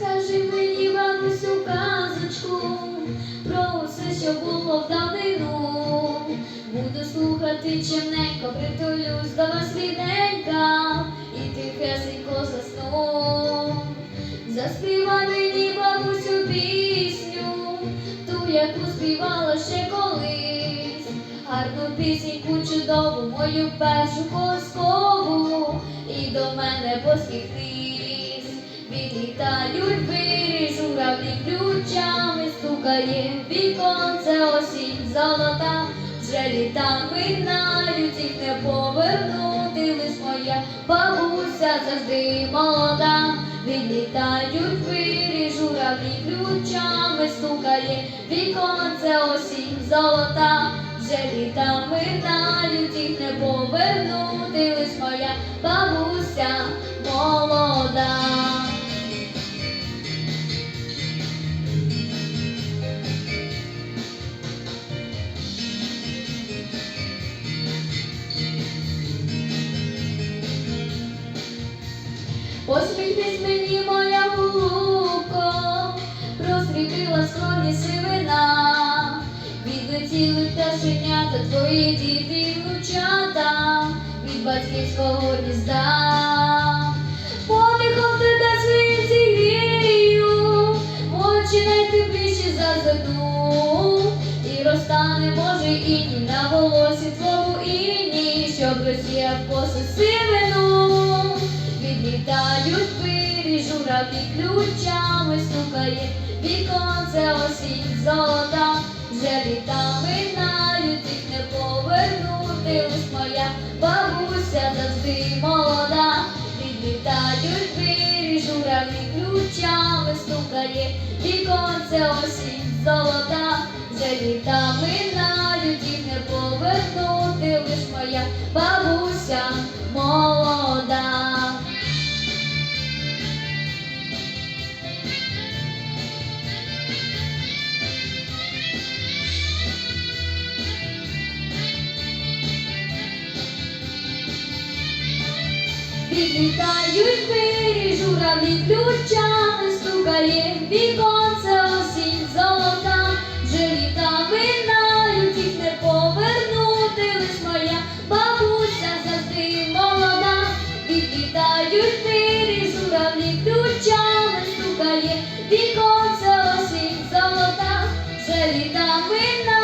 розкажи мені бабусю казочку, про все, що було в давнину. Буду слухати чимненько, притулюсь до вас рідненька, і тихесенько засну. Заспіва мені бабусю пісню, ту, яку співала ще колись, гарну пісеньку чудову, мою першу коскову, і до мене посміхни. Відлітають вирі, журавлі ключами стукає віконце осінь золота, вже літа минають, їх не повернути, лиш моя бабуся завжди молода. Відлітають вирі, журавлі ключами стукає віконце осінь золота, вже літа минають, їх не повернути, Посміхнись мені, моя голубко, розсвітила скроні сивина, відлетіли пташенята твої діти й внучата від батьківського гнізда. Подихом тебе своїм зігрію, очі найтепліші зазирну, і розтане, може, іні на волосі твого журавлі ключами стукає, віконце осінь золота, вже літа минають, їх не повернути, лиш моя бабуся завжди молода. Відлітають пирі, журавлі ключами стукає, віконце осінь золота, вже Відлітають вирі, журавлі ключами стукає, віконце осінь золота, вже літа минають, їх не повернути, лиш моя бабуся завжди молода. Відлітають вирі, журавлі ключами стукає, віконце осінь золота, вже літа минають.